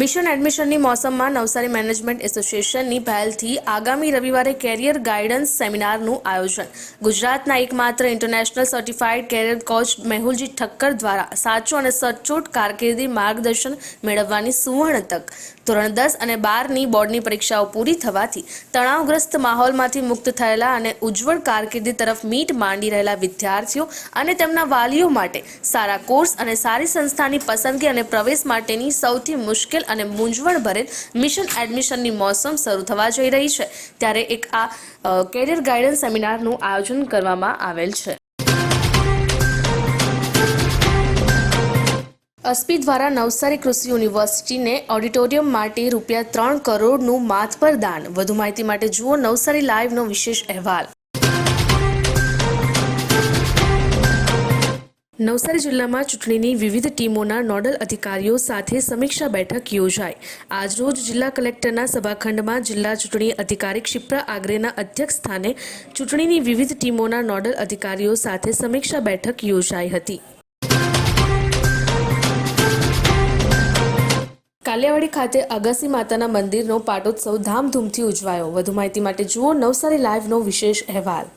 Mission એડમિશનની મોસમમાં Navsari management એસોસિએશનની પહેલથી આગામી રવિવારે કેરિયર ગાઈડન્સ સેમિનારનું આયોજન. ગુજરાતના એકમાત્ર international certified career coach Mehulji Thakkar દ્વારા સાચો અને સચોટ કારકિર્દી માર્ગદર્શન મેળવવાની સુવર્ણ તક. ધોરણ દસ અને બારની બોર્ડની પરીક્ષાઓ પૂરી થવાથી તણાવગ્રસ્ત માહોલમાંથી મુક્ત થયેલા અને ઉજ્જવળ કારકિર્દી તરફ મીટ માંડી રહેલા વિદ્યાર્થીઓ અને તેમના વાલીઓ માટે સારા કોર્સ અને સારી સંસ્થાની પસંદગી અને પ્રવેશ માટેની સૌથી મુશ્કેલ અને મૂંઝવણ ભરેલ મિશન એડમિશનની મોસમ શરૂ થવા જઈ રહી છે. ત્યારે એક આ કેરિયર ગાઈડન્સ સેમિનારનું આયોજન કરવામાં આવેલ છે. અસ્પી દ્વારા નવસારી કૃષિ યુનિવર્સિટીને ઓડિટોરિયમ માટે રૂપિયા ત્રણ કરોડનું માથપર દાન. વધુ માહિતી માટે જુઓ નવસારી લાઈવનો વિશેષ અહેવાલ. નવસારી જિલ્લામાં ચૂંટણીની વિવિધ ટીમોના નોડલ અધિકારીઓ સાથે સમીક્ષા બેઠક યોજાઈ. આજરોજ જિલ્લા કલેક્ટરના સભાખંડમાં જિલ્લા ચૂંટણી અધિકારી ક્ષિપ્રા આગ્રેના અધ્યક્ષ સ્થાને ચૂંટણીની વિવિધ ટીમોના નોડલ અધિકારીઓ સાથે સમીક્ષા બેઠક યોજાઈ હતી. કાલિયાવાડી ખાતે અગાસી માતાના મંદિરનો પાટોત્સવ ધામધૂમથી ઉજવાયો. વધુ માહિતી માટે જુઓ નવસારી લાઈવનો વિશેષ અહેવાલ.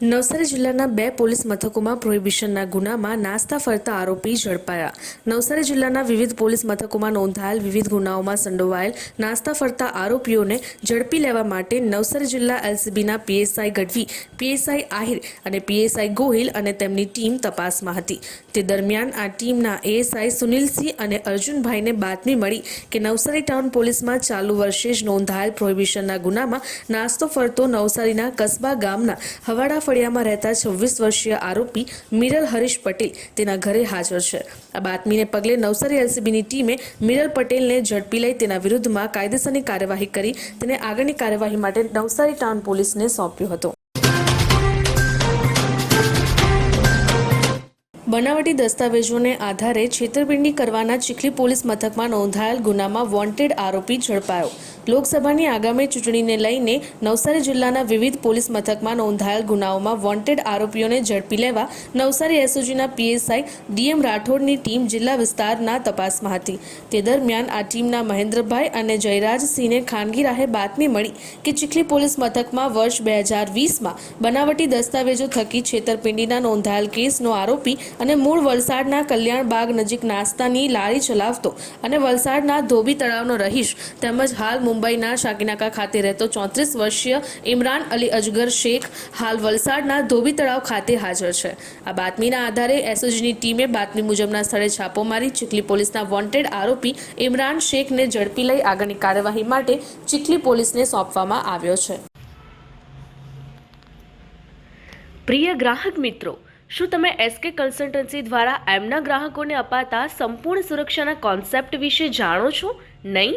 નવસારી જિલ્લાના બે પોલીસ મથકોમાં પ્રોહિબિશનના ગુનામાં નાસ્તા ફરતા આરોપી ઝડપાયા. નવસારી જિલ્લાના વિવિધ પોલીસ મથકોમાં નોંધાયેલ વિવિધ ગુનાઓમાં સંડોવાયેલ નાસ્તા ફરતા આરોપીઓને ઝડપી લેવા માટે નવસારી જિલ્લા એલસીબીના પીએસઆઈ ગઢવી, પીએસઆઈ આહિર અને પીએસઆઈ ગોહિલ અને તેમની ટીમ તપાસમાં હતી. તે દરમિયાન આ ટીમના એએસઆઈ સુનિલસિંહ અને અર્જુનભાઈને બાતમી મળી કે નવસારી ટાઉન પોલીસમાં ચાલુ વર્ષે જ નોંધાયેલ પ્રોહિબિશનના ગુનામાં નાસ્તો ફરતો નવસારીના કસબા ગામના હવાડા ફળિયામાં રહેતા છવ્વીસ વર્ષીય આરોપી મિરલ હરીશ પટેલ તેના ઘરે હાજર છે. આ બાતમીને પગલે નવસારી એલસીબીની ટીમે મિરલ પટેલને ઝડપી લઈ તેના વિરુદ્ધમાં કાયદેસરની કાર્યવાહી કરી તેને આગળની કાર્યવાહી માટે નવસારી ટાઉન પોલીસને સોંપ્યો હતો. બનાવટી દસ્તાવેજોને આધારે છેતરપિંડી કરવાના ચીખલી પોલીસ મથકમાં નોંધાયેલ ગુનામાં વોન્ટેડ આરોપી ઝડપાયો. લોકસભાની આગામી ચૂંટણીને લઈને નવસારી જિલ્લાના વિવિધ પોલીસ મથકમાં નોંધાયેલ ગુનાઓમાં વોન્ટેડ આરોપીઓને ઝડપી લેવા નવસારી એસઓજીના પીએસઆઈ ડીએમ રાઠોડની ટીમ જિલ્લા વિસ્તારના તપાસમાં હતી. તે દરમિયાન આ ટીમના મહેન્દ્રભાઈ અને જયરાજસિંહને ખાનગી રાહે બાતમી મળી કે ચીખલી પોલીસ મથકમાં વર્ષ બે હજાર વીસમાં બનાવટી દસ્તાવેજો થકી છેતરપિંડીના નોંધાયેલ કેસનો આરોપી અને મૂળ વલસાડના કલ્યાણબાગ નજીક નાસ્તાની લારી ચલાવતો અને વલસાડના ધોબી તળાવનો રહીશ તેમજ હાલ મુંબઈના શાકીનાકા ખાતે રહેતો ચોત્રીસ વર્ષીય ઇમરાન અલી અજગર શેખ હાલ વલસાડના ધોબી તળાવ ખાતે હાજર છે. આ બાતમીના આધારે એસઓજીની ટીમે બાતમી મુજબના સ્થળે છાપો મારી ચીખલી પોલીસના વોન્ટેડ આરોપી ઇમરાન શેખને ઝડપી લઈ આગળની કાર્યવાહી માટે ચીખલી પોલીસને સોંપવામાં આવ્યો છે. પ્રિય ગ્રાહક મિત્રો, શું તમે એસકે કન્સલ્ટન્સી દ્વારા એમના ગ્રાહકોને અપાતા સંપૂર્ણ સુરક્ષાના કોન્સેપ્ટ વિશે જાણો છો? નહીં?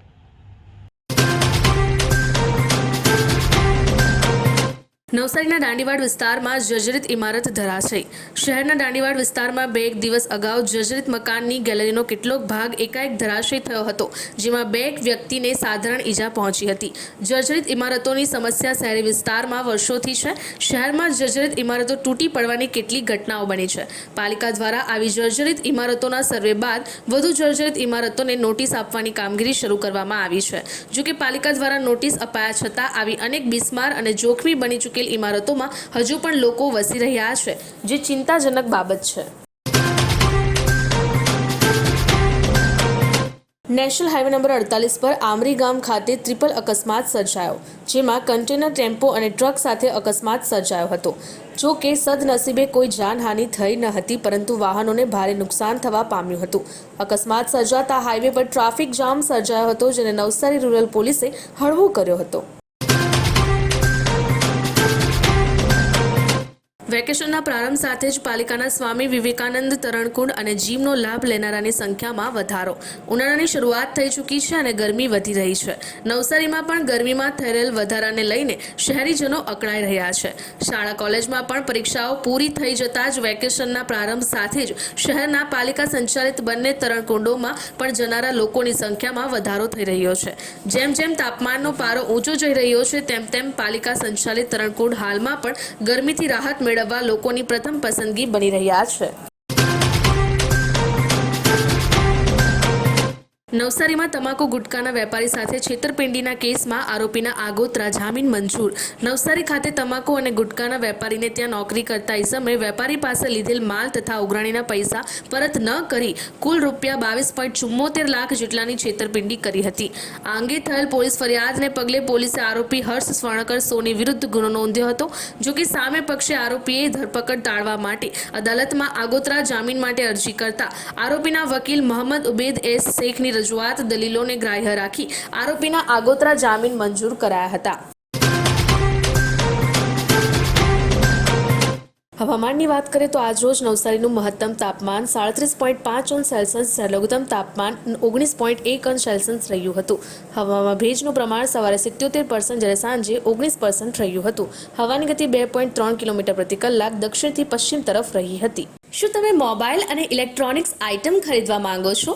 નવસારીના દાંડીવાડ વિસ્તારમાં જર્જરિત ઇમારત ધરાશય. શહેરના દાંડીવાડ વિસ્તારમાં બે એક દિવસ અગાઉ જર્જરિત મકાનની ગેલેરીનો કેટલોક ભાગ એકાએક ધરાશય થયો હતો, જેમાં બે એક વ્યક્તિને સાધારણ ઈજા પહોંચી હતી. જર્જરિત ઇમારતોની સમસ્યા શહેરી વિસ્તારમાં વર્ષોથી છે. શહેરમાં જર્જરિત ઇમારતો તૂટી પડવાની કેટલીક ઘટનાઓ બની છે. પાલિકા દ્વારા આવી જર્જરિત ઇમારતોના સર્વે બાદ વધુ જર્જરિત ઇમારતોને નોટિસ આપવાની કામગીરી શરૂ કરવામાં આવી છે. જોકે પાલિકા દ્વારા નોટિસ અપાયા છતાં આવી અનેક બિસ્માર અને જોખમી બની ચૂકેલ ઇમારતોમાં હજુ પણ લોકો વસી રહ્યા છે, જે ચિંતાજનક બાબત છે. નેશનલ હાઈવે નંબર અડતાલીસ પર આમરી ગામ ખાતે ટ્રિપલ અકસ્માત સર્જાયો, જેમાં કન્ટેનર ટેમ્પો અને ટ્રક સાથે અકસ્માત સર્જાયો હતો. જો કે સદનસીબે કોઈ જાનહાનિ થઈ ન હતી, પરંતુ વાહનોને ભારે નુકસાન થવા પામ્યું હતું. અકસ્માત સર્જાતા હાઈવે પર ટ્રાફિક જામ સર્જાયો હતો, જેને નવસારી રૂરલ પોલીસે હળવો કર્યો હતો. વેકેશનના પ્રારંભ સાથે જ પાલિકાના સ્વામી વિવેકાનંદ તરણકુંડ અને જીમનો લાભ લેનારાની સંખ્યામાં વધારો. ઉનાળાની શરૂઆત થઈ ચૂકી છે અને ગરમી વધી રહી છે. નવસારીમાં પણ ગરમીમાં થયેલ વધારાને લઈને શહેરીજનો અકળાઈ રહ્યા છે. શાળા કોલેજમાં પણ પરીક્ષાઓ પૂરી થઈ જતાં જ વેકેશનના પ્રારંભ સાથે જ શહેરના પાલિકા સંચાલિત બંને તરણકુંડોમાં પણ જનારા લોકોની સંખ્યામાં વધારો થઈ રહ્યો છે. જેમ જેમ તાપમાનનો પારો ઊંચો જઈ રહ્યો છે, તેમ તેમ પાલિકા સંચાલિત તરણકુંડ હાલમાં પણ ગરમીથી રાહત મેળવવા લોકોની પ્રથમ પસંદગી બની રહ્યા છે. નવસારીમાં તમાકુ ગુટકાના વેપારી સાથે છેતરપિંડીના કેસમાં આરોપીના આગોતરા જામીન મંજૂર. નવસારી ખાતે તમાકુ અને ગુટકાના વેપારીને ત્યાં નોકરી કરતા ઇસમે વેપારી પાસે લીધેલ માલ તથા ઉઘરાણીના પૈસા પરત ન કરી કુલ રૂપિયા બાવીસ પોઈન્ટ ચુમ્મોતેર લાખ જેટલાની છેતરપિંડી કરી હતી. આ અંગે થયેલ પોલીસ ફરિયાદને પગલે પોલીસે આરોપી હર્ષ સ્વર્ણકર સોની વિરુદ્ધ ગુનો નોંધ્યો હતો, જો કે સામે પક્ષે આરોપીએ ધરપકડ ટાળવા માટે અદાલતમાં આગોતરા જામીન માટે અરજી કરતા આરોપીના વકીલ મોહમ્મદ ઉબેદ એસ શેખની રજૂઆત દલીલોને ગ્રાહ્ય રાખી આરોપીના આગોતરા જામીન મંજૂર કરાયા હતા. હવામાનની વાત કરીએ તો આજરોજ નવસારીનું મહત્તમ તાપમાન સાડત્રીસ પોઈન્ટ પાંચ અંશ સેલ્સિયસ જ્યારે લઘુત્તમ તાપમાન ઓગણીસ પોઈન્ટ એક અંશ સેલ્સિયસ રહ્યું હતું. હવામાં ભેજનું પ્રમાણ સવારે સિત્યોતેર પર્સન્ટ જ્યારે સાંજે ઓગણીસ પર્સન્ટ રહ્યું હતું. હવાની ગતિ બે પોઈન્ટ ત્રણ કિલોમીટર પ્રતિ કલાક દક્ષિણથી પશ્ચિમ તરફ રહી હતી. શું તમે મોબાઈલ અને ઇલેક્ટ્રોનિક્સ આઇટમ ખરીદવા માંગો છો?